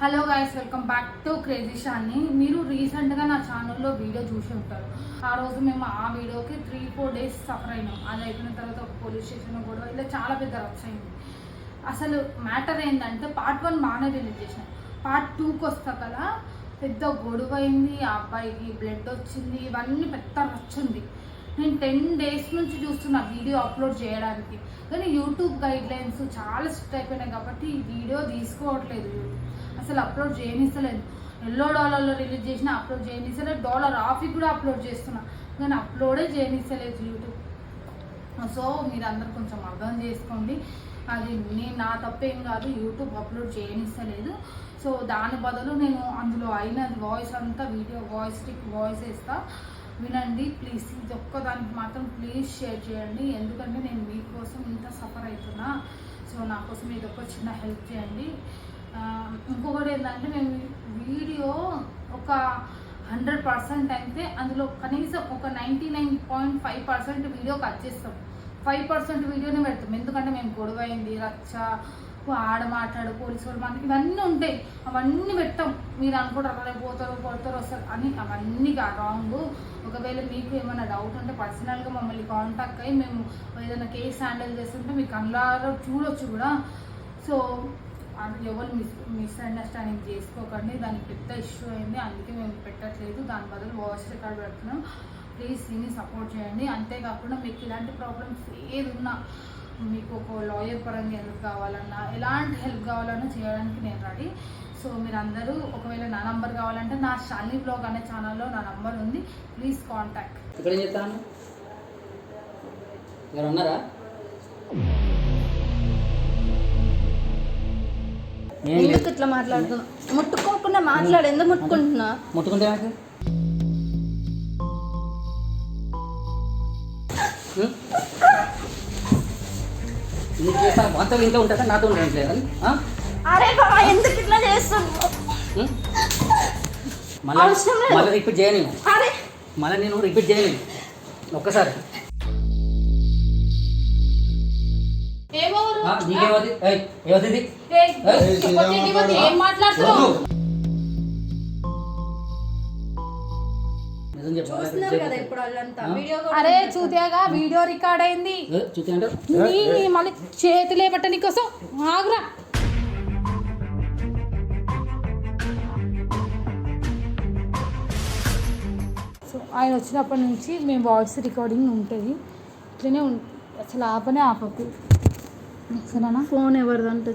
Hello guys welcome back to crazy షాన్ని మీరు రీసెంట్గా నా ఛానల్లో వీడియో చూసి ఉంటారు. ఆ రోజు మేము ఆ వీడియోకి త్రీ ఫోర్ డేస్ సఫర్ అయినాం. అది అయిపోయిన తర్వాత ఒక పోలీస్ స్టేషన్ కూడా ఇలా చాలా పెద్ద రచ్చ అయింది. అసలు మ్యాటర్ ఏంటంటే పార్ట్ వన్ బాగానే రిలీజ్ చేసిన. పార్ట్ టూకి వస్తా కదా పెద్ద గొడవ అయింది. ఆ అబ్బాయికి బ్లడ్ వచ్చింది. ఇవన్నీ పెద్ద రచ్చ నేను టెన్ డేస్ నుంచి చూస్తున్నా వీడియో అప్లోడ్ చేయడానికి. కానీ యూట్యూబ్ గైడ్లైన్స్ చాలా స్ట్రిక్ట్ అయిపోయినాయి కాబట్టి ఈ వీడియో తీసుకోవట్లేదు. యూట్యూబ్ అసలు అప్లోడ్ చేయనిస్తలేదు. ఎల్లో డాలర్లో రిలీజ్ చేసిన అప్లోడ్ చేయనిస్తలేదు. డాలర్ ఆఫీ కూడా అప్లోడ్ చేస్తున్నా. కానీ అప్లోడే చేయనిస్తలేదు యూట్యూబ్. సో మీరు అందరు కొంచెం అర్థం చేసుకోండి. అది నేను నా తప్పేం కాదు. YouTube upload చేయనిస్తలేదు. సో దాని బదులు నేను అందులో అయిన వాయిస్ అంతా వీడియో వాయిస్ వాయిస్ వేస్తా. వినండి. ప్లీజ్ ఇది ఒక్కదానికి మాత్రం ప్లీజ్ షేర్ చేయండి. ఎందుకంటే నేను మీకోసం ఇంత సఫర్ అవుతున్నా సో నా కోసం ఇది ఒక చిన్న హెల్ప్ చేయండి. ఇంకొకటి ఏంటంటే మేము వీడియో ఒక హండ్రెడ్ పర్సెంట్ అయితే అందులో కనీసం ఒక ninety nine point five percent video cut చేస్తాం. ఫైవ్ పర్సెంట్ వీడియోనే పెడతాం. ఎందుకంటే మేము గొడవ అయింది రచ్చ ఆడ మాట్లాడు పోలీసు వాళ్ళు మనకి ఇవన్నీ ఉంటాయి. అవన్నీ పెట్టాం మీరు అనుకుంటారు రేపు పోతారు కొడతారు వస్తారు అని అవన్నీ రాంగ్. ఒకవేళ మీకు ఏమైనా డౌట్ ఉంటే పర్సనల్గా మమ్మల్ని కాంటాక్ట్ అయ్యి మేము ఏదైనా కేసు హ్యాండిల్ చేస్తుంటే మీకు అందులో చూడొచ్చు కూడా. సో అది ఎవరు మిస్ మిస్అండర్స్టాండింగ్ చేసుకోకండి దానికి పెద్ద ఇష్యూ అయింది అందుకే మేము పెట్టట్లేదు. దాని బదులు వాయిస్ రికార్డ్ పెడుతున్నాం. ప్లీజ్ దీన్ని సపోర్ట్ చేయండి. అంతేకాకుండా మీకు ఇలాంటి ప్రాబ్లమ్స్ ఏది ఉన్నా మీకు ఒక లాయర్ పరంగా హెల్ప్ కావాలన్నా ఎలాంటి హెల్ప్ కావాలన్నా చేయడానికి నేను రెడీ సో మీరు అందరూ ఒకవేళ నా నంబర్ కావాలంటే నా షాలిని బ్లాగ్ అనే ఛానల్లో నా నంబర్ ఉంది. ప్లీజ్ కాంటాక్ట్ ఇక్కడ ఏం చెప్తాను? ఉన్నారా ఎందుకు ఇట్లా మాట్లాడుతున్నా ముట్టుకోకుండా మాట్లాడు. ఎందుకు ముట్టుకుంటున్నా ముట్టుకుంటే నాకు నీకు చేస్తాను అంత ఇంట్లో ఉంటుందా నాతో ఉండట్లేదు అరే బాబా ఎందుకు ఇట్లా చేస్తున్నావు? మళ్ళీ. మళ్ళీ రిపీట్ చేయను మళ్ళీ నేను రిపీట్ చేయను ఒక్కసారి. వీడియో అరే చూతేగా వీడియో రికార్డ్ అయింది. మళ్ళీ చేతులే పట్ట నీకోసం ఆగురా. సో ఆయన వచ్చినప్పటి నుంచి మేము వాయిస్ రికార్డింగ్ ఉంటుంది. ఇట్లనే ఉం అసలు ఆపనే ఆపకు. సరేనా? ఫోన్ ఎవరిదంటే?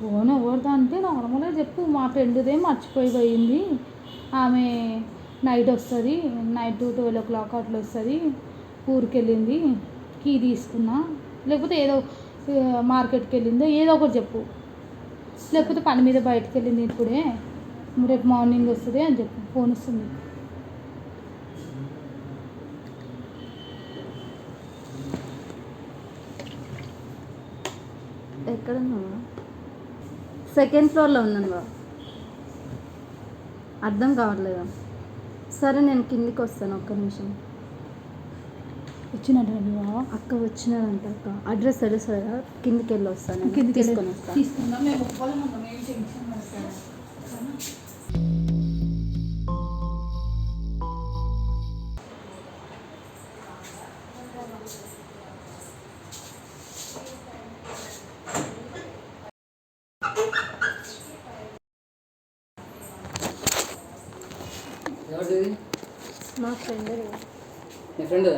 ఫోన్ ఎవరిదా అంటే నార్మల్గా చెప్పు మా ఫ్రెండ్దే మర్చిపోయి పోయింది. ఆమె నైట్ వస్తుంది నైట్ ట్వెల్వ్ ఓ క్లాక్ అట్లా వస్తుంది ఊరికి వెళ్ళింది కీ తీసుకున్నా. లేకపోతే ఏదో మార్కెట్కి వెళ్ళిందో ఏదో ఒకటి చెప్పు. లేకపోతే పని మీద బయటకు వెళ్ళింది ఇప్పుడే రేపు మార్నింగ్ వస్తుంది అని చెప్పు ఫోన్ వస్తుంది. ఎక్కడ ఉన్నావా సెకండ్ ఫ్లోర్లో ఉన్నాను బా అర్థం కావట్లేదా? సరే నేను కిందికి వస్తాను ఒక్క నిమిషం. వచ్చినట్టు బావా. అక్క వచ్చినారంట అక్క. అడ్రస్ తెలుసు? కదా కిందికి వెళ్ళి వస్తాను. కిందికి తీసుకొని వస్తాను మా ఫ్రెండ్ మీ ఫ్రెండ్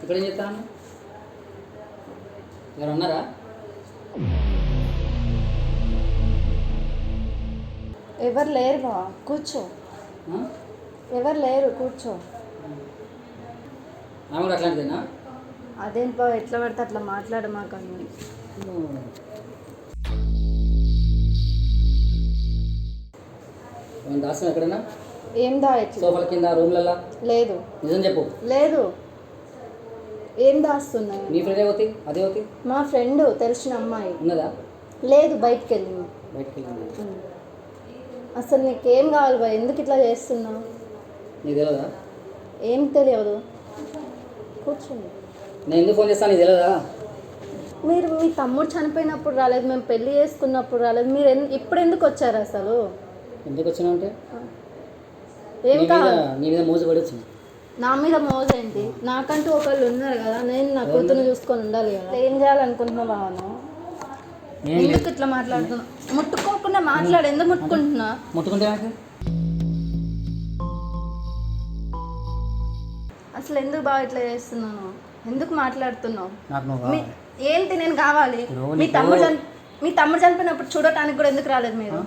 ఇక్కడ ఏం చెప్తాను ఎవరు ఉన్నారా? ఎవరు లేరు బా కూర్చో? ఎవరు లేరు కూర్చో. ఆమె కూడా అట్లాంటిదేనా? అదేంటి బా ఎట్లా పడితే అట్లా మాట్లాడమాకండి ఏమైనా దాస్తాం ఎక్కడైనా ఏం దాయట్లేదు సోఫాల కింద రూమ్లల్లో లేదు. నిజం చెప్పు. లేదు. ఏం దాస్తున్నాయి? నీ ఫ్రెండ్ ఏమవుతుంది అదే అవుతుంది మా ఫ్రెండ్ తెలిసిన అమ్మాయి. ఉన్నదా? లేదు బయటికి వెళ్ళింది బయటికి వెళ్ళింది. అసలు నీకేం కావాలి బా ఎందుకు ఇట్లా చేస్తున్నావు? నీకు తెలియదా ఏం తెలియదు. కూర్చోండి. నేను ఎందుకు ఫోన్ చేస్తాను నీకు తెలియదా మీరు మీ తమ్ముడు చనిపోయినప్పుడు రాలేదు మేము పెళ్ళి చేసుకున్నప్పుడు రాలేదు. మీరు ఇప్పుడు ఎందుకు వచ్చారు అసలు? ఎందుకు వచ్చినావు అంటే? ఏం నీ మీద కావాలి నీ మీద మోజు నా మీద మోజేంటి నాకంటూ ఒకళ్ళు ఉన్నారు కదా నేను నా కూతురు చూసుకొని ఉండాలి కదా. ఏం చేయాలనుకుంటున్నా బావను ఏం లేదు. ఎందుకు ఇట్లా మాట్లాడుతున్నా ముట్టుకోకుండా మాట్లాడు. ఎందుకు ముట్టుకుంటున్నా? ముట్టుకుంటే నాకు? అసలు ఎందుకు బాగా ఇట్లా చేస్తున్నాను ఎందుకు మాట్లాడుతున్నావు. ఏంటి నేను కావాలి? మీ తమ్ముడు చని మీ తమ్ముడు చనిపోయినప్పుడు చూడటానికి కూడా ఎందుకు రాలేదు మీరు?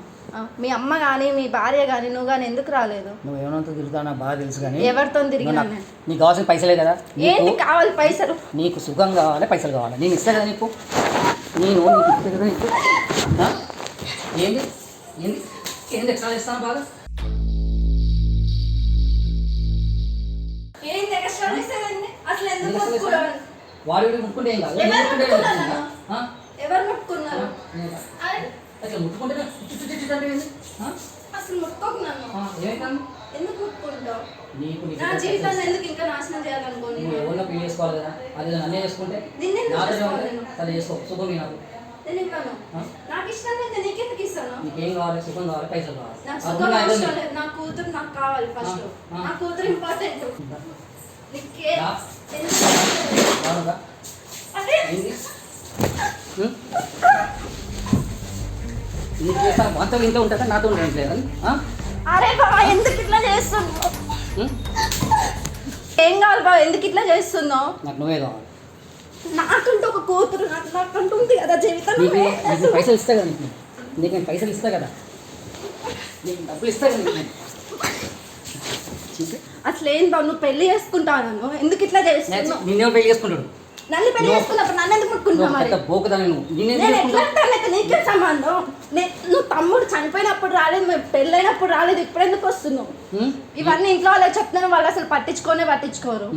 మీ అమ్మ కానీ మీ భార్య కానీ నువ్వు కానీ ఎందుకు రాలేదు? నువ్వు ఏమంతా తిరుగుతావు నాకు బాగా తెలుసు కానీ ఎవరితో తిరిగినా నాకు- కావాల్సిన పైసలే కదా? ఏంటి నీకు కావాలి పైసలు? నీకు సుఖం కావాలి పైసలు కావాలి. నేను ఇస్తా కదా నీకు? నేను నీకు ఇస్తా కదా నీకు? ఆ? ఏంది? ఏంది? ఏంది ఎక్స్ట్రా ఇస్తాను బాగా? ఏంటి extra చేసేదండి? అసలు ఎందుకు ఎందుకు extra ముట్టుకోవడం? వాడు వీడు ముట్టుకుంటే ఏం కాదు? ఎవరు. ముట్టుకున్నారు? ఆ? ఎవరు ముట్టుకున్నారు ఆ? అరే, అట్లా ముట్టుకుంటే చుట్టూ చుట్టూ చుట్టూ అంటే ఏంది? ఆ? అసలు ముట్టుకోకు నన్ను. ఎందుకు ముట్టుకుంటావు? నీకు నా జీవితాన్ని ఎందుకు ఇంకా నాశనం చేయాలనుకోని నువ్వు ఎవరినో పెళ్ళి చేసుకోవాలి కదా అది నన్నే చేసుకుంటే నాతో నేను? అది చేసుకో నీ నాకు. నేను ఇవ్వను? నాకు ఇష్టం లేదు నీకెందుకు ఇస్తాను? నీకేం కావాలి? సుఖం కావాలి పైసలు కావాలి. నాకు అది సుఖం అవసరం లేదు. నా కూతురు నాకు కావాలి ఫస్ట్. నా కూతురు ఇంపార్టెంట్ నీకే రా. నీకు చేస్తా అంత ఇంట్లో ఉంటుందా? నాతో ఉండట్లేదు అరే బాబా ఎందుకు ఇట్లా చేస్తున్నావు? ఏం కావాలి బాబా ఎందుకు ఇట్లా చేస్తున్నావు? నాకు నువ్వే కావాలి. నాకంటూ ఒక కూతురు నాకు నాకంటూ ఉంది కదా జీవితం నీకు పైసలు ఇస్తా కదా నీకు. నేను పైసలు ఇస్తా కదా. నీకు డబ్బులు ఇస్తా కదా. అసలు ఏం బాబు నువ్వు పెళ్ళి చేసుకుంటావు ఎందుకు ఇట్లా నేను చేస్తున్నావు? నిన్నే పెళ్ళి చేసుకుంటాడు. నన్ను పెళ్ళి నువ్వు- చేసుకున్నప్పుడు నన్ను ఎందుకు ముట్టుకుంటున్నావు మరి? నేను ఎట్లా అంటాను? అయితే నీకే సంబంధం? నే- నువ్వు తమ్ముడు చనిపోయినప్పుడు రాలేదు మేము పెళ్ళైనప్పుడు రాలేదు ఇప్పుడు ఎందుకు వస్తున్నావు? ఇవన్నీ ఇంట్లో వాళ్ళకి చెప్తున్నాను వాళ్ళు అసలు పట్టించుకోనే పట్టించుకోరు.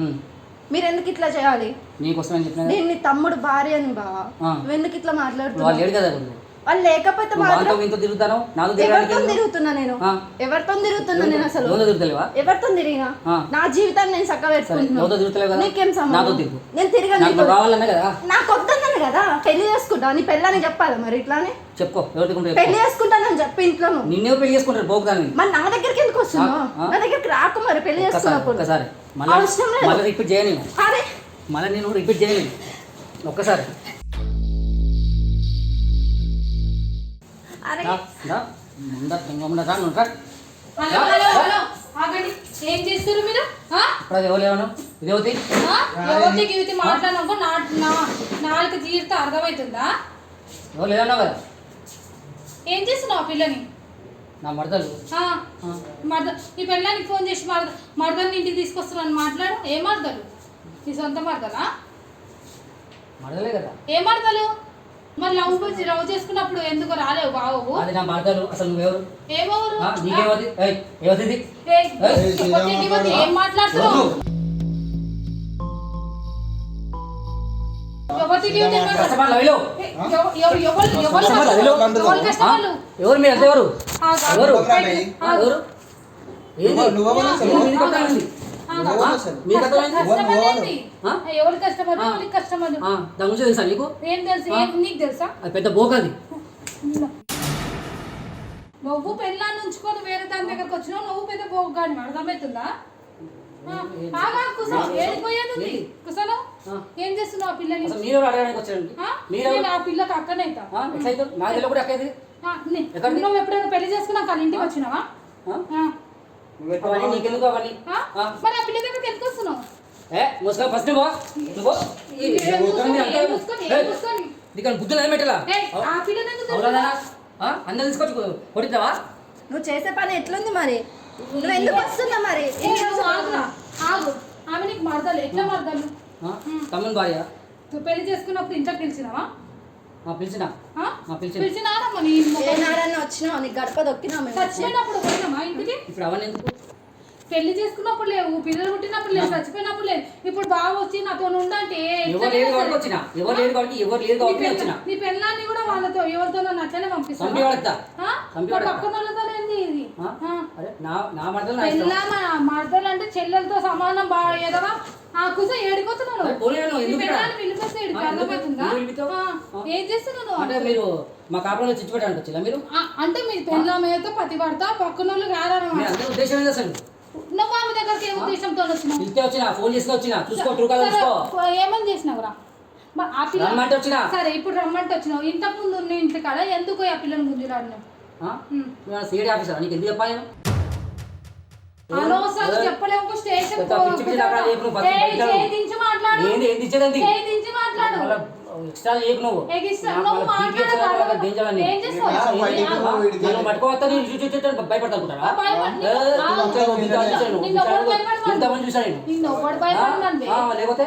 మీరు ఎందుకు ఇట్లా చేయాలి? నీకోసమని చెప్పిన నేను నీ తమ్ముడు భార్య అని బావా. ఆ. నువ్వు ఎందుకు ఇట్లా వాళ్ళు మాట్లాడుతున్నావు లేడు కదా వాళ్ళు వాళ్ళు లేకపోతే నువ్వు మాత్రం ఇంతో తిరుగుతాను? నాతో ఎవరితో తిరుగుతున్నా నేను. ఎవరితో తిరుగుతున్నా నేను అసలు? ఎవరితో తిరుగుతలేవా? ఎవరితో తిరిగినా. నా జీవితాన్ని నేను చక్కగా సరే పెట్టుకుంటున్నా. ఎవరితో తిరుగుతలేవు కదా? నీకేం సంబంధం? తిరుగు. నేను తిరగను నాకు నువ్వు కదా? నాకు వద్దన్నాను కదా? పెళ్ళి చేసుకుంటా నీ పెళ్ళని చెప్పాలి మరి ఇట్లానే? చెప్పుకో ఎవరు తిరుగుంటే పెళ్ళి చేసుకుంటానని చెప్పి ఇంట్లో నువ్వు. నిన్నే పెళ్ళి చేసుకుంటారు బోకుదాని మరి నా దగ్గరికి ఎందుకు వస్తున్నావు. నా దగ్గరికి రాకు మరి పెళ్ళి చేసుకున్నప్పుడు ఒక్కసారి. మళ్ళీ రిపీట్ చేయను మళ్ళీ నేను రిపీట్ చేయను ఒక్కసారి. ఏం చేస్తారు మీరు? ఆ? ఎవరిది? గివితి మాట్లాడినాక నా నా నాలుగు తీరితే అర్థమవుతుందా? కదా? ఏం చేస్తున్నావు పిల్లని? నా ఆ, మరద ఈ పిల్లానికి ఫోన్ చేసి మరద మరదని ఇంటికి తీసుకొస్తున్నాను మాట్లాడు. ఏ మరదలు? నీ సొంత మరదలా? మడతలే కదా. ఏ మరదలు? మరి లవ్ గురించి లవ్ చేసుకున్నప్పుడు ఎందుకు రాలేవు బావు అది నా అసలు నువ్వెవరు? ఏం మాట్లాడుతున్నావు? ఎవరు మీరు ఎవరు ఎవరు? బయట- ఆ, ఎవరు. ఎవరికి దాని గురించి తెలుసా నీకు ఏం తెలుసు? నీకు అది పెద్ద బోకది. నువ్వు పెళ్ళాన్ని ఉంచుకొని వేరే దాని దగ్గరకు వచ్చినావు నువ్వు పెద్ద పోగాని అర్థమవుతుందా? కుసో, ఏడిపోయేది. ఏం చేస్తున్నావు ఆ పిల్లని అసలు మీరు అడగడానికి వచ్చారండి? ఆ? మీరు నేను ఆ పిల్లకి అక్కనైతా ఆ, ఎట్లయితే నా దగ్గర కూడా అక్కది ఆ, నీ- ఎక్కడిది? నువ్వు ఎప్పుడైనా పెళ్ళి చేసుకున్నాక ఇంటికి వచ్చినావా. అవన్నీ నీకెందుకు అవన్నీ? ఆ? ఆ? మరి ఆ పిల్ల దగ్గరికి ఎందుకు వస్తున్నావు? ఏ ముసుగా ఫస్ట్ నువ్వు? నీకు బుద్ధులు ఏం పెట్టాలా? అందరు తీసుకొచ్చి కొట్టిద్దావా నువ్వు చేసే పని ఎట్లుంది మరి? నువ్వు ఎందుకు వస్తున్నా మరి? ఆగు ఆమె నీకు మరదలు. ఎట్లా మరదలు? తమ్ముని భార్య. నువ్వు పెళ్ళి చేసుకున్నప్పుడు ఇంట్లోకి పిలిచినావా? పిలిచిన. పిలిచినారమ్మా నీ మొగ- ఏనాడన్నా వచ్చినావు? నీ గడప దొక్కినా మేము? చచ్చిపోయినప్పుడు పోయినామా ఇంటికి? ఇప్పుడు అవన్నీ ఎందుకు? పెళ్ళి చేసుకున్నప్పుడు లేవు పిల్లలు పుట్టినప్పుడు లేవు చచ్చిపోయినప్పుడు లేదు ఇప్పుడు బాగా వచ్చి నాతో ఉండంటే ఎవరు లేరు కాబట్టి వచ్చిన. ఎవరు లేరు కాబట్టి ఎవరు లేరు కాబట్టి నేను వచ్చిన. నీ పెళ్ళాన్ని కూడా వాళ్ళతో ఎవరితో అట్లనే పంపిస్తాను నా మడతలు అంటే చెల్లెలతో సమానం బాగా ఏదవా ఆ, ఆ. ఏం? అంటే మీరు మా కాపురంలో చిచ్చు పెట్టడానికి వచ్చిలా మీరు? అంటే మీ పెళ్ళమేతో పతి పడతా పక్కన వాళ్ళు ఉద్దేశం ఏంది అసలు నువ్వు ఆమె దగ్గరికి ఏం ఉద్దేశంతో వచ్చినావు? వచ్చినా ఫోన్ చేసి వచ్చినా చూసుకో ట్రూ చూసుకో. ఏమని చేసినావురా? ఆ పిల్ల రమ్మంటే వచ్చినా? సరే ఇప్పుడు రమ్మంటే వచ్చినావు. ఇంతకు ముందు ఉన్న ఇంటి కాడ ఎందుకు ఆ పిల్లని గుంజులాడినావు సిఐడి ఆఫీసర్? నీకు ఎందుకు చెప్పాలి మాట్లాడు. ఏంది ఏంది ఇచ్చేదండి మాట్లాడు. మళ్ళా ఎక్స్ట్రా నువ్వు పట్టుకోవద్దా చూసి నేను. లేకపోతే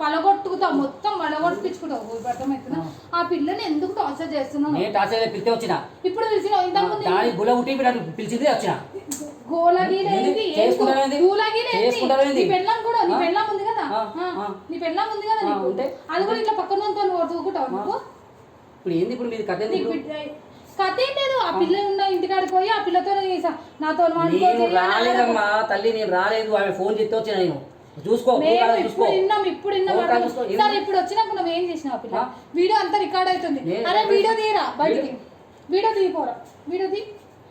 పలగొట్టుకుతావు మొత్తం పలగొట్టించుకుంటావు అర్థమవుతుందా ఆ పిల్లని ఎందుకు టార్చర్ చేస్తున్నావు నేను టార్చర్ పిలిస్తే వచ్చిన ఇప్పుడు పిలిచిన ఇంతకు ముందు దాని గుల ఉట్టి ఇప్పుడు పిలిచింది వచ్చిన పెళ్ళం కూడా నీ? పెళ్ళం ఉంది కదా. నీ పెళ్ళం ఉంది కదా నీకు? అది కూడా ఇట్లా పక్కన దూకుంటావు నువ్వు? ఇప్పుడు ఏంది ఇప్పుడు మీది కథ కథ ఏం లేదు. ఆ పిల్ల ఉన్న ఇంటికాడికి పోయి ఆ పిల్లతో నాతో రాలేదమ్మా. తల్లి నేను రాలేదు. ఆమె ఫోన్ చేస్తే వచ్చిన నేను? చూసుకో ఇప్పుడు విన్నాం ఇప్పుడు విన్నాం సరే ఇప్పుడు వచ్చినాక నువ్వు ఏం చేసినావు ఆ పిల్ల? వీడియో అంతా రికార్డ్ అవుతుంది. అరే వీడియో తీయరా బయటికి? వీడియో? వీడియో తీయపోరా. వీడియో తీ.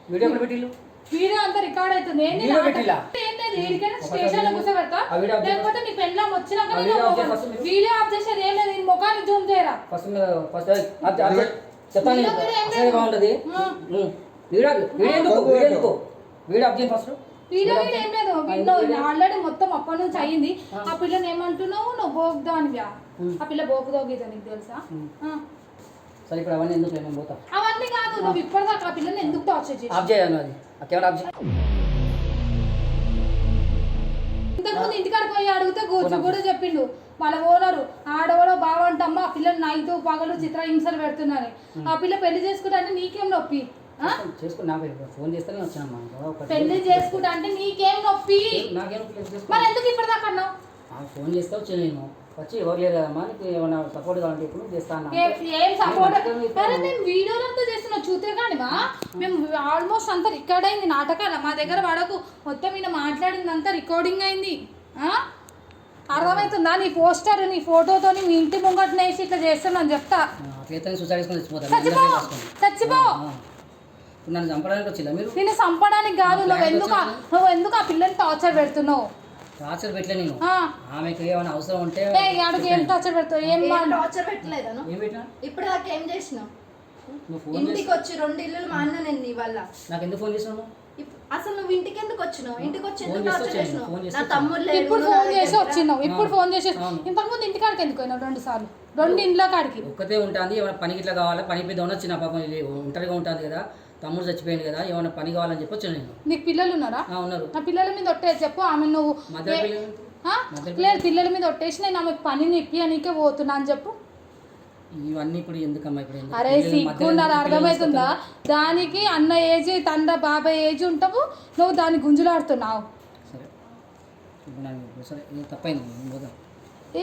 వీడియో ఎప్పుడు పెట్టిల్లు? వీడియో అంతా రికార్డ్ అవుతుంది. ఏంది వీడియో? పెట్టిలా? స్టేషన్లో వీడియో- కూర్చోబెడతా? ఆ వీడియో ఆఫ్ చేయి. లేకపోతే నీ పెళ్ళాం వచ్చినాక ఆ వీడియో ఆఫ్ చేయి. వీడియో చేసేది ఏం లేదు నీ ముఖాన్ని జూమ్ చేయరా? ఫస్ట్ ఫస్ట్ చెప్తాను వీడియో కూడా ఏం అసలే లేదు. బాగుంటుంది ఆ. ఉం. వీడియో వీడియో ఎందుకు? వీడియో ఎందుకు? వీడియో ఆఫ్ చేయండి ఫస్ట్. వీడియో వీడియో ఏం లేదు. వీడియో ఆల్రెడీ మొత్తం అప్పటి నుంచి అయ్యింది ఆ. పిల్లని ఏమంటున్నావు? నువ్వు బోగ్దానివ్యా ఆ పిల్ల బోకుదోగిదా నీకు తెలుసా? ఆ. సరే ఇప్పుడు అవన్నీ ఎందుకు నేను పోతా? అవన్నీ కాదు నువ్వు ఇప్పటిదాకా ఆ పిల్లని ఎందుకు టార్చర్ చేసి ఆఫ్ చేయాలి అది. ఆ కెమెరా ఆఫ్ చేయి. ఇంతకుముందు ఇంటికాడికి పోయి అడిగితే కూర్చో కూడా చెప్పిండు. వాళ్ళ ఓనరు ఆడవాడో బావంటమ్మ ఆ పిల్లని నైట్ పగలు చిత్ర హింసలు పెడుతున్నాను ఆ పిల్ల పెళ్ళి చేసుకుంటా అంటే నీకేం నొప్పి? చేసుకుని నాకు ఫోన్ చేస్తేనే వచ్చానమ్మా. పెళ్ళి చేసుకుంటా అంటే నీకేం నొప్పి? నాకేం మరి ఎందుకు అన్నావు? నాకు ఫోన్ చేస్తే వచ్చాను నేను వచ్చి ఎవరు లేరు కదమ్మా నీకు ఏమైనా సపోర్ట్ కావాలంటే ఇప్పుడు చేస్తాను ఏ- సపోర్ట్ నేను అరే మేము వీడియోలు అంతా చేస్తున్నాం చూతే కానివా మేము ఆల్మోస్ట్ అంతా రికార్డ్ అయింది నాటకాల. మా దగ్గర వాడకు మొత్తం ఈయన మాట్లాడింది అంతా రికార్డింగ్ అయింది? అర్థమవుతుందా? నీ పోస్టర్ నీ ఫోటోతో మీ ఇంటి ముంగట్న వేసి ఇట్లా చేస్తున్నాను చెప్తా. చచ్చిపో! నన్ను చంపడానికి వచ్చిಲ್ಲ మీరు? నిన్ను చంపడానికి కాదు నువ్వు ఎందుకు నువ్వు ఎందుకు ఆ పిల్లని టార్చర్ పెడుతున్నావు? టార్చర్ పెట్టలే నేను. ఆ. ఆమెకు ఏమైనా అవసరం ఉంటే ఆడికి ఏం టార్చర్ పెడతావు? ఏం టార్చర్ పెట్టినా? ఇప్పుడు దాకా ఏం చేసినావు? ఇంటికి వచ్చి రెండు ఇల్లులు మా అన్న నేను నీ వల్ల నాకు ఎందుకు ఫోన్ ఇప్- అసలు నువ్వు ఇంటికి ఎందుకు వచ్చినావు? ఇంటికి వచ్చి ఎందుకు టార్చర్ వచ్చాను, చేసినావు? నా వచ్చాను. తమ్ముడు లేరు, ఇప్పుడు ఫోన్ చేసి వచ్చినావు. ఇప్పుడు ఫోన్ చేసి. ఇంతకుముందు ఇంటికాడికి ఎందుకు పోయినావు రెండు సార్లు? రెండు ఇంట్లో కాడికి. ఒక్కతే ఉంటుంది ఏమైనా పనికి ఇట్లా కావాలా? పని పెద్ద ఉన్న చిన్న పాపం. ఇది ఒంటరిగా ఉంటుంది కదా. తమ్ముడు చచ్చిపోయింది కదా ఏమైనా పని కావాలని చెప్పి వచ్చాను నేను నీకు పిల్లలు ఉన్నారా? ఉన్నారు. ఆ పిల్లల మీద ఒట్టేసి చెప్పు ఆమె నువ్వు? లేదు పిల్లల? మీద ఒట్టేసి నేను పని నిప్పి అనికే పోతున్నా అని చెప్పు. ఇవన్నీ ఇప్పుడు ఎందుకమ్మా ఇప్పుడు? అరే సిగ్గున్నారు అర్థమవుతుందా దానికి అన్న ఏజ్ తండ్రి బాబాయ్ ఏజ్ ఉంటావు నువ్వు దాన్ని గుంజులాడుతున్నావు. సరే. తప్పైంది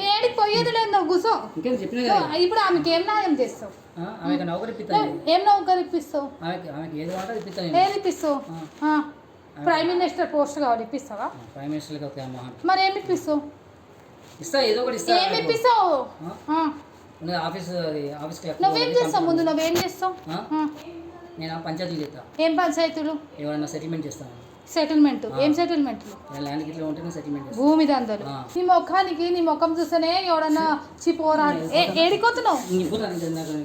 ఏడికి పోయేది లేదు నువ్వు నువ్వు ఇప్పుడు ఆమెకి ఏం న్యాయం చేస్తావు? ఆమెకు నౌకరు ఇప్పిస్తాను నువ్వు ఏం నౌకరు ఇప్పిస్తావు ఆమెకి ఆమెకి ఏది వాటో ఇప్పిస్తాను ఏది ఇప్పిస్తావు. ప్రైమ్ మినిస్టర్ పోస్ట్ కావాలి ఇప్పిస్తావా? ప్రైమ్ మినిస్టర్కి ఒక మరి ఏమి ఇప్పిస్తావు? ఇస్తా ఏదో ఒకటి ఇస్తా. ఏమి ఇప్పిస్తావు? ఆఫీస్ అది ఆఫీస్ నువ్వేం చేస్తావు ముందు? నువ్వేం చేస్తావు. నేను ఆ పంచాయతీ చేస్తా ఏం పంచాయతీలు? ఎవరైనా సెటిల్మెంట్ చేస్తాను సెటిల్మెంట్ ఏం సెటిల్మెంట్ భూమి దందలు. నీ ముఖానికి నీ ముఖం చూస్తేనే ఎవడన్నా చిపోరాడు ఏడిపోతున్నావు.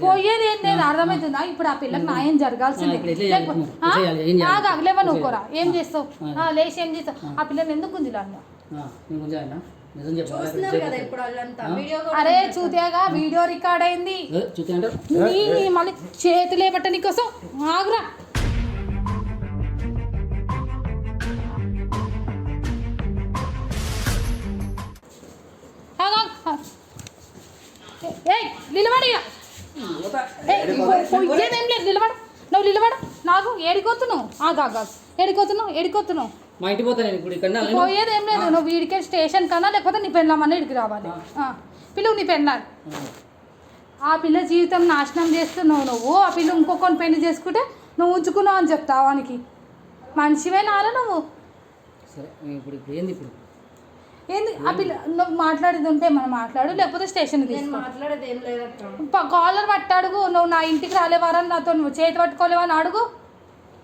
పోయేది ఏం లేదు అర్థమవుతుందా ఇప్పుడు ఆ పిల్లకి న్యాయం జరగాల్సిందే. లేవా నువ్వు కూడా. ఏం చేస్తావు? ఆ, లేచి ఏం చేస్తావు? ఆ. పిల్లని ఎందుకు గుంజిలా కూడా అరే చూతేగా వీడియో రికార్డ్ అయింది. మళ్ళీ చేతులే పట్ట నీకోసం. ఆగురా. నాకు ఏడిపోతున్నావు? ఆగు. ఏడిపోతున్నావు? ఏడిపోతున్నావు? మా ఇంటికి పోతాను నేను ఇప్పుడు ఇక్కడ పోయేది ఏం లేదు. నువ్వు వీడికే స్టేషన్ కన్నా లేకపోతే నీ పెళ్ళామన్నా ఇడికి రావాలి. ఆ. పిలువు నీ పెళ్ళాలి. ఆ. పిల్ల జీవితం నాశనం చేస్తున్నావు నువ్వు. ఆ పిల్ల ఇంకొకరిని పెళ్ళి చేసుకుంటే నువ్వు ఉంచుకున్నావు అని చెప్తావు వానికి? మనిషివే నారా నువ్వు? సరే ఇప్పుడు ఇప్పుడు ఏంది ఇప్పుడు? ఏంది? ఆ పిల్ల నువ్వు మాట్లాడేది ఉంటే మనం మాట్లాడు లేకపోతే ప- కాలర్ పట్టి అడుగు. నువ్వు నా ఇంటికి రాలేవారని నాతో నువ్వు చేతి పట్టుకోలేవని అడుగు.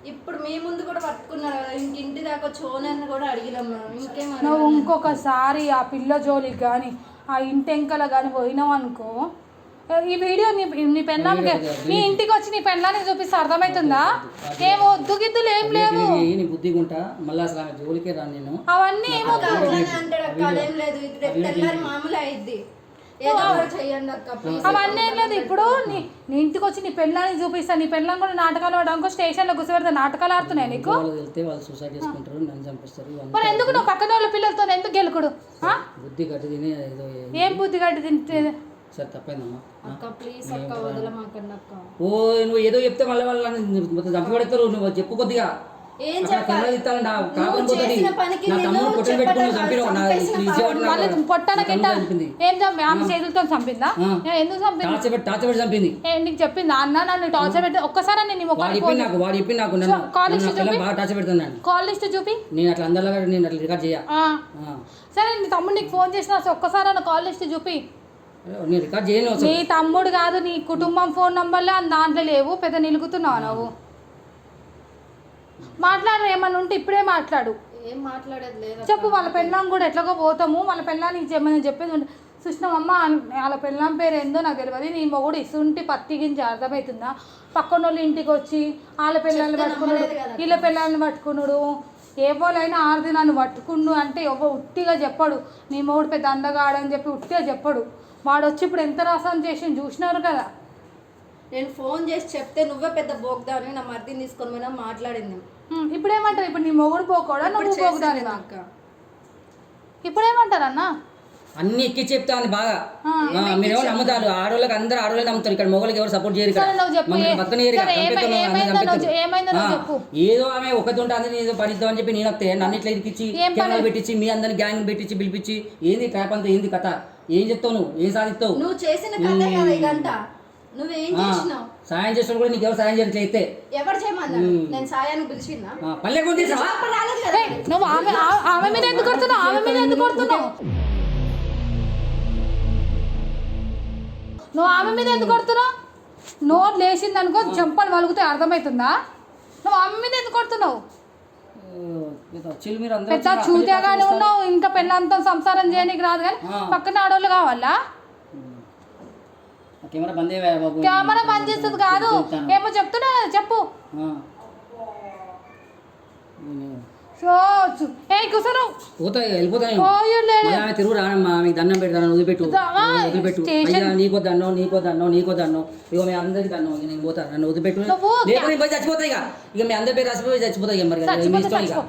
ఇప్పుడు మీ ముందు కూడా పట్టుకున్నారు కదా ఇంక ఇంటి దాకా చోనని కూడా అడిగినాం మనం నువ్వు ఇంకొకసారి ఆ పిల్ల జోలికి కానీ ఆ ఇంటెంకల కానీ పోయినావు అనుకో ఈ వీడియో నీ నీ పెళ్ళానికి నీ ఇంటికి వచ్చి నీ పెళ్ళానికి చూపిస్తే అర్థమవుతుందా ఏం వద్దు గిద్దులు ఏం లేవు. నీ బుద్ధిగా ఉంటా మళ్ళీ అసలు ఆమె జోలికే రాను నేను. అవన్నీ ఏమో అంటాడు అక్క అదేం లేదు ఇది తెల్లారి మామూలు అయింది ఏదో ఒకటి చెయ్యండి అక్క ప్లీజ్ అవన్నీ ఏం లేదు. ఇప్పుడు నీ నీ ఇంటికి వచ్చి నీ పెళ్ళాన్ని చూపిస్తా నీ పెళ్ళాన్ని కూడా నాటకాలు ఆడడానికి స్టేషన్లో కూర్చోబెడితే నాటకాలు ఆడుతున్నాయి నీకు? వాళ్ళు వెళ్తే వాళ్ళు సూసైడ్ చేసుకుంటారు నన్ను చంపిస్తారు ఇవన్నీ మరి ఎందుకు నువ్వు పక్కన వాళ్ళ పిల్లలతో ఎందుకు గెలుకుడు? ఆ? బుద్ధి గట్టి తిని ఏదో ఏం బుద్ధి గడ్డి తింటే సరే తప్పైందమ్మా. అక్క ప్లీజ్ అక్క వదలమాకండి అక్క. ఓ నువ్వు ఏదో చెప్తే మళ్ళీ వాళ్ళని మొత్తం చంపబెడతారు నువ్వు చెప్పు కొద్దిగా. ఏం చెప్పాలి? కెమెరా తీస్తాను నా కాపురం నువ్వు పోతుంది చేసిన పనికి నా నేను తమ్ముడు కొట్టలు చెప్పడం పెట్టుకుని కాదు, చంపినావు నా చంపేసిన ఈ విజయవాడ నా- మళ్ళీ పొట్టానికి నా తమ్ముడు చంపింది. ఏం చంపి ఆమె చేతులతో చంపిందా? ఎందుకు చంపింది? చంపింది. ఏ, నీకు చెప్పిందా? అన్న నన్ను టార్చర్ పెట్టి ఒక్కసారి నేను నాకు వాడు చెప్పింది నాకు నన్ను సో, కాల్ నన్ను లిస్ట్ నా పిల్లలు చూపి. బాగా టార్చర్ పెడుతున్నాను కాల్ లిస్ట్ చూపి. నేను అట్లా అందరిలాగా నేను అట్లా రికార్డ్ చేయ. సరే నీ తమ్ముడు నీకు ఫోన్ చేసిన ఒక్కసారి అన్న కాల్ లిస్ట్ చూపి. నీ తమ్ముడు కాదు నీ కుటుంబం ఫోన్ నంబర్లే దాంట్లో లేవు పెద్ద నిలుగుతున్నావు నువ్వు. మాట్లాడు ఏమన్నా ఉంటే ఇప్పుడే మాట్లాడు. ఏం మాట్లాడేది లేదు చెప్పు వాళ్ళ పెళ్ళాం కూడా ఎట్లాగో పోతాము. వాళ్ళ పెళ్ళానికి చెప్పమని చెప్పేది ఉంటే చూసినామమ్మ వాళ్ళ పెళ్ళాం పేరు ఏందో నాకు తెలియదు నీ మొగుడు ఇసుంటి పత్తి గింజ అర్థమవుతుందా? పక్కన వాళ్ళు ఇంటికి వచ్చి వాళ్ళ పిల్లల్ని పట్టుకున్నాడు. వీళ్ళ పిల్లల్ని పట్టుకున్నాడు. ఏ వాళ్ళైనా ఆడది నన్ను పట్టుకుండు అంటే ఎవ్వ ఉట్టిగా చెప్పాడు. నీ మొగుడు పెద్ద అందగాడని చెప్పి ఉట్టిగా చెప్పాడు. వాడు వచ్చి ఇప్పుడు ఎంత రాసం చేసి చూసినారు కదా. నేను ఫోన్ చేసి చెప్తే నువ్వే పెద్ద బోగ్దాని నా మర్దిని తీసుకొని పోయినా మాట్లాడింది. ఇప్పుడు ఏమంటారు ఇప్పుడు నీ మొగుడు పోకోడా నువ్వు పోకుదానివా అక్క. ఇప్పుడు ఏమంటారు అన్న అన్ని ఎక్కి చెప్తా ఉంది బాగా మీరేమో నమ్ముతారు? ఆడవాళ్ళకి అందరూ ఆడవాళ్ళు నమ్ముతారు ఇక్కడ. మొగలకి ఎవరు సపోర్ట్ చేయరు. ఏదో ఆమె ఒకటి ఉంటుంది ఏదో పడిద్దాం అని చెప్పి నేను వస్తే నన్ను ఇట్లా ఇరికిచ్చి? కెమెరాలు పెట్టించి మీ అందరిని గ్యాంగ్ పెట్టించి పిలిపించి ఏంది ట్రాప్ అంతా? ఏంది కథ? ఏం చెప్తావు నువ్వు? ఏం సాధిస్తావు? నువ్వు చేసిన కథే కదా ఇదంతా నువ్వేం ఆ, చేసినావు సాయం చేసిన కూడా నీకు ఎవరు సాయం చేయట్లే అయితే. ఎవరు చేయమన్నాడు నేను సాయానికి పిలిచిందా? పల్లె కదా. నువ్వు ఆమె ఆమె మీద ఎందుకు కొడుతున్నావు? ఆమె మీద ఎందుకు కొడుతున్నావు? నువ్వు ఆమె మీద ఎందుకు కొడుతున్నావు? నోరు లేచింది అనుకో చెంపలు వలుగుతే అర్థమవుతుందా నువ్వు ఆమె మీద ఎందుకు కొడుతున్నావు? పెద్ద చూతేగానే ఉన్నావు ఇంకా పెళ్ళంతా సంసారం చేయడానికి రాదు కానీ. పక్కన ఆడవాళ్ళు కావాలా? కెమెరా బంద్ కెమెరా పని చేస్తుంది కాదు. ఏమో చెప్తున్నా చెప్పు. ఆ. నేను సో చు- ఏ కూర్చోను. పోతా వెళ్ళిపోతా నేను. పోయులే మళ్ళీ ఆమె తిరుగు రానమ్మా మీకు దండం పెడతాను వదిలిపెట్టు. వదిలిపెట్టు. అయ్యా నీకో దన్నం నీకో దన్నం నీకో దన్నం ఇక మీ అందరికి దన్నం ఇక నేను పోతా నన్ను వదిలిపెట్టు. నువ్వు లేకపోతే నేను పోయి చచ్చిపోతా ఇక. ఇక మీ అందరి పేరు రాసిపోయి చచ్చిపోతా ఇక మరి ఇష్టం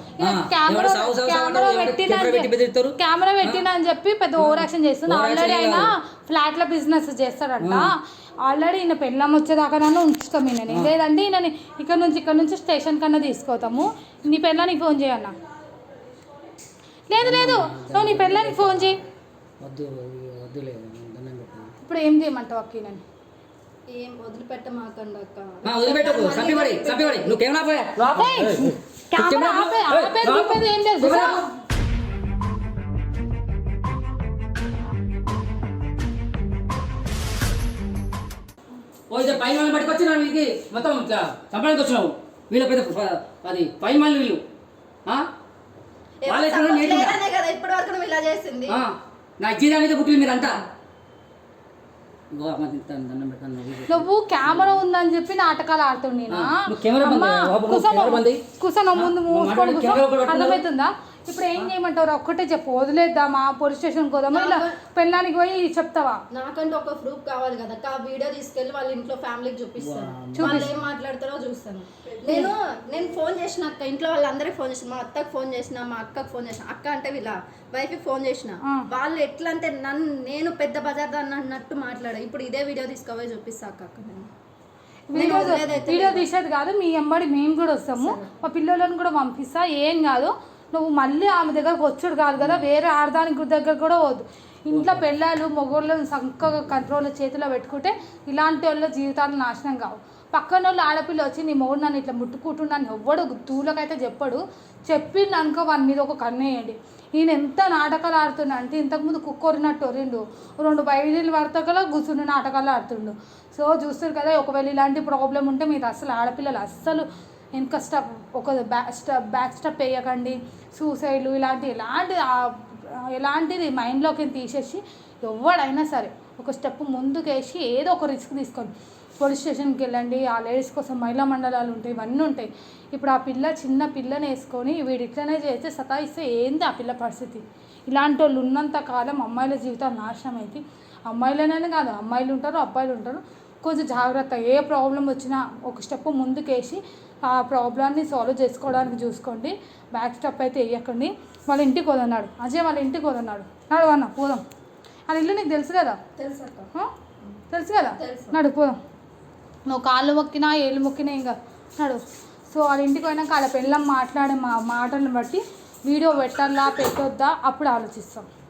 కెమెరా పెట్టినా అని చెప్పి పెద్ద ఓవర్ యాక్షన్ చేస్తుంది ఆల్రెడీ. ఫ్లాట్లో బిజినెస్ చేస్తాడంట. ఆల్రెడీ ఈయన పెళ్ళం వచ్చేదాకా నన్ను ఉంచుతాం ఈయనని. లేదంటే ఈయనని ఇక్కడ నుంచి ఇక్కడ నుంచి స్టేషన్ కన్నా తీసుకోతాము నీ పెళ్ళానికి ఫోన్ చేయన్న లేదు లేదు. నువ్వు నీ పెళ్ళానికి ఫోన్ చేయి. ఇప్పుడు ఏం చేయమంటావు అక్క ఈయనని? ఏం వదిలిపెట్టమాకండి అక్క. నువ్వు కెమెరా పోయా ఏయ్, కెమెరా ఆపే గీపేది ఏం లేదు ఓ ఇద్దరు పైన వాళ్ళని పట్టుకొచ్చిన వీళ్ళకి మొత్తం చంపడానికి వచ్చినావు. వీళ్ళ పెద్ద అది పైన వాళ్ళు వీళ్ళు. ఇప్పటి వరకు నువ్వు ఇలా చేసింది. ఆ, నా జీవితానికి పుట్టింది మీరంతా. నువ్వు. కెమెరా ఉందని చెప్పి నాటకాలు ఆడుతుండేనా ఆ, నువ్వు కెమెరా బంద్ అయ్యా, బాబు, నువ్వు కెమెరా బంద్ అయ్యి. కూర్చొని ముందు పట్టుకున్నావు. అర్థమవుతుందా? ఇప్పుడు ఏం చేయమంటారు? ఒక్కటే చెప్పు. వదిలేద్దామా? పోలీస్ స్టేషన్కి పోదామా? ఇలా పెళ్ళానికి పోయి చెప్తావా? నాకంటే ఒక ప్రూఫ్ కావాలి కదా. ఆ వీడియో తీసుకెళ్ళి వాళ్ళ ఇంట్లో ఫ్యామిలీకి చూపిస్తాను. వాళ్ళు ఏం మాట్లాడతారో చూస్తాను. నేను నేను ఫోన్ చేసిన అక్క. ఇంట్లో వాళ్ళందరికీ ఫోన్ చేసిన. మా అత్తకు ఫోన్ చేసిన మా అక్కకు ఫోన్ చేసిన. అక్క అంటే వీళ్ళ వైఫ్కి ఫోన్ చేసిన. వాళ్ళు ఎట్లా అంటే నన్ను నేను పెద్ద బజార్ దాన్ని అన్నట్టు మాట్లాడా ఇప్పుడు ఇదే వీడియో తీసుకోపోయి చూపిస్తా అక్క అక్క నేను వీడియో వీడియో తీసేది కాదు. మీ ఎంబడి మేము కూడా వస్తాము. మా పిల్లలను కూడా పంపిస్తా. ఏం కాదు. నువ్వు మళ్ళీ ఆమె దగ్గరకు వచ్చుడు కాదు కదా వేరే ఆడదానికి దగ్గర కూడా పోదు ఇంట్లో పెళ్ళాలు మొగోళ్ళని చక్కగా కంట్రోల్ చేతిలో పెట్టుకుంటే ఇలాంటి వాళ్ళ జీవితాలు నాశనం కావు. పక్కన వాళ్ళు ఆడపిల్ల వచ్చి నీ మొగుడు నన్ను ఇట్లా ముట్టుకుంటున్నాను ఎవ్వడు దూలకైతే చెప్పడు. చెప్పిండు అనుకో వాని మీద ఒక కన్నేయండి ఈయన ఎంత నాటకాలు ఆడుతున్నా అంటే ఇంతకుముందు కుక్కొరినట్టు ఒరిండు రెండు బయలు పడతగల కూర్చుని నాటకాలు ఆడుతుండు. సో చూస్తారు కదా ఒకవేళ ఇలాంటి ప్రాబ్లం ఉంటే మీరు అసలు ఆడపిల్లలు అస్సలు వెనక స్టెప్ ఒక బ్యాక్ స్టెప్ బ్యాక్ స్టెప్ వేయకండి. సూసైడ్లు ఇలాంటి ఎలాంటి ఎలాంటిది మైండ్లోకి తీసేసి ఎవడైనా సరే ఒక స్టెప్ ముందుకేసి ఏదో ఒక రిస్క్ తీసుకోండి. పోలీస్ స్టేషన్కి వెళ్ళండి ఆ లేడీస్ కోసం మహిళా మండలాలు ఉంటాయి ఇవన్నీ ఉంటాయి. ఇప్పుడు ఆ పిల్ల చిన్న పిల్లని వేసుకొని వీడు ఇట్లనే చేస్తే సతాయిస్తే ఏంది ఆ పిల్ల పరిస్థితి? ఇలాంటి వాళ్ళు ఉన్నంత కాలం అమ్మాయిల జీవితం నాశనం అయితే అమ్మాయిలనే కాదు అమ్మాయిలు ఉంటారు అబ్బాయిలు ఉంటారు. కొంచెం జాగ్రత్త ఏ ప్రాబ్లం వచ్చినా ఒక స్టెప్ ముందుకేసి ఆ ప్రాబ్లమ్ని సాల్వ్ చేసుకోవడానికి చూసుకోండి. బ్యాక్ స్టెప్ అయితే వేయకండి. వాళ్ళ ఇంటికి వదన్నాడు అజయ్ వాళ్ళ ఇంటికి వదన్నాడు నాడు అన్న పోదాం. వాళ్ళ ఇల్లు నీకు తెలుసు కదా? తెలుసు కదా. నడు పోదాం. నువ్వు కాళ్ళు మొక్కినా ఏళ్ళు మొక్కినా ఇంకా. నడు. సో వాళ్ళ ఇంటికి పోయినాక వాళ్ళ పెళ్ళం మాట్లాడే మా మాటలను బట్టి వీడియో పెట్టాలా పెట్టొద్దా అప్పుడు ఆలోచిస్తాం.